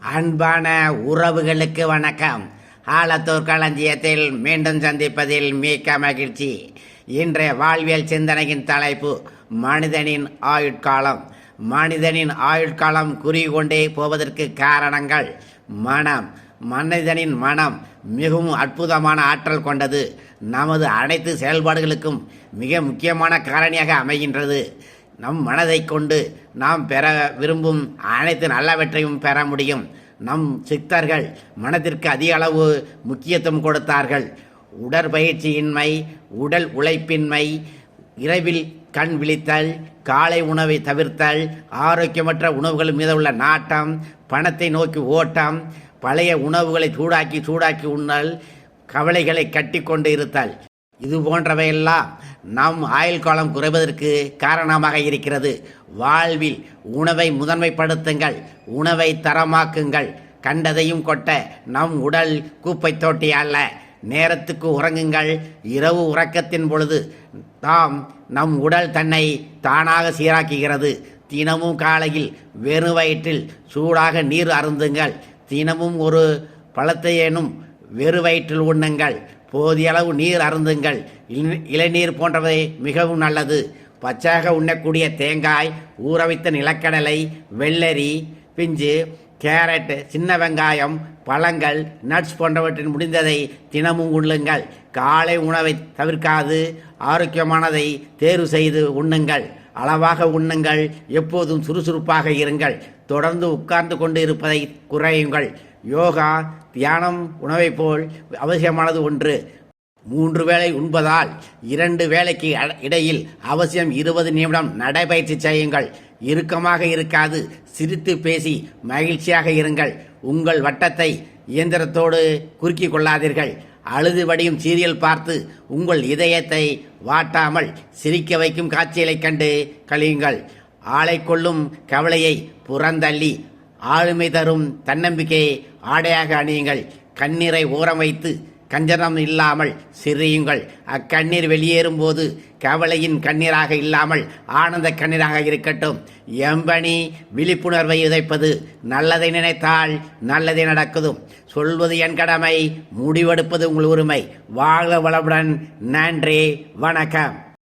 அன்பான உறவுகளுக்கு வணக்கம். ஆலத்தூர் களஞ்சியத்தில் மீண்டும் சந்திப்பதில் மிக்க மகிழ்ச்சி. இன்றைய வாழ்வியல் சிந்தனையின் தலைப்பு மனிதனின் ஆயுட்காலம். மனிதனின் ஆயுட்காலம் குறிகொண்டே போவதற்கு காரணங்கள் மனம். மனிதனின் மனம் மிகவும் அற்புதமான ஆற்றல் கொண்டது. நமது அனைத்து செயல்பாடுகளுக்கும் மிக முக்கியமான காரணியாக அமைகின்றது. நம் மனதை கொண்டு நாம் பெற விரும்பும் அனைத்து நல்லவற்றையும் பெற முடியும். நம் சித்தர்கள் மனதிற்கு அதிக அளவு முக்கியத்துவம் கொடுத்தார்கள். உடற்பயிற்சியின்மை உடல் உழைப்பின்மை இரவில் கண் விழித்தல் காலை உணவை தவிர்த்தல் ஆரோக்கியமற்ற உணவுகள் மீது உள்ள நாட்டம் பணத்தை நோக்கி ஓட்டம் பழைய உணவுகளை சூடாக்கி சூடாக்கி உண்ணல் கவலைகளை கட்டிக்கொண்டு இருத்தல். இது போன்றவையெல்லாம் நம் ஆயுள் காலம் குறைவதற்கு காரணமாக இருக்கிறது. வாழ்வில் உணவை முதன்மைப்படுத்துங்கள் உணவை தரமாக்குங்கள். கண்டதையும் கொட்ட நம் உடல் கூப்பை தோட்டி அல்ல. நேரத்துக்கு உறங்குங்கள். இரவு உறக்கத்தின் பொழுது தாம் நம் உடல் தன்னை தானாக சீராக்குகிறது. தினமும் காலையில் வெறும் வயிற்றில் சூடாக நீர் அருந்துங்கள். தினமும் ஒரு பழத்தையேனும் வெறு வயிற்றில் உண்ணுங்கள். போதிய அளவு நீர் அருந்துங்கள். இளநீர் போன்றவை மிகவும் நல்லது. பச்சாக உண்ணக்கூடிய தேங்காய் ஊற வைத்த நிலக்கடலை வெள்ளரி பிஞ்சு கேரட் சின்ன வெங்காயம் பழங்கள் நட்ஸ் போன்றவற்றின் முடிந்ததை தினமும் உண்ணுங்கள். காலை உணவை தவிர்க்காது. ஆரோக்கியமானதை தேர்வு செய்து உண்ணுங்கள். அளவாக உண்ணுங்கள். எப்போதும் சுறுசுறுப்பாக இருங்கள். தொடர்ந்து உட்கார்ந்து கொண்டு இருப்பதை குறையுங்கள். யோகா தியானம் உணவைப் போல் அவசியமானது ஒன்று. மூன்று வேளை உண்பதால் இரண்டு வேளைக்கு அ- இடையில் அவசியம் இருபது நிமிடம் நடைபயிற்சி செய்யுங்கள். இறுக்கமாக இருக்காது. சிரித்து பேசி மகிழ்ச்சியாக இருங்கள். உங்கள் வட்டத்தை இயந்திரத்தோடு குறுக்கி கொள்ளாதீர்கள். அழுது வடியும் சீரியல் பார்த்து உங்கள் இதயத்தை வாட்டாமல் சிரிக்க வைக்கும் காட்சிகளைக் கண்டு கழியுங்கள். ஆளை கொள்ளும் கவலையை புறந்தள்ளி ஆளுமை தரும் தன்னம்பிக்கையை ஆடையாக அணியுங்கள். கண்ணீரை ஓரம் வைத்து கஞ்சனம் இல்லாமல் சிரியுங்கள். அக்கண்ணீர் வெளியேறும் போது கவலையின் கண்ணீராக இல்லாமல் ஆனந்த கண்ணீராக இருக்கட்டும். எம்பனி விழிப்புணர்வை உதைப்பது நல்லதை நினைத்தால் நல்லதை நடக்குதும். சொல்வது என் கடமை முடிவெடுப்பது உங்கள் உரிமை. வாழ்க வளமுடன் நன்றி வணக்கம்.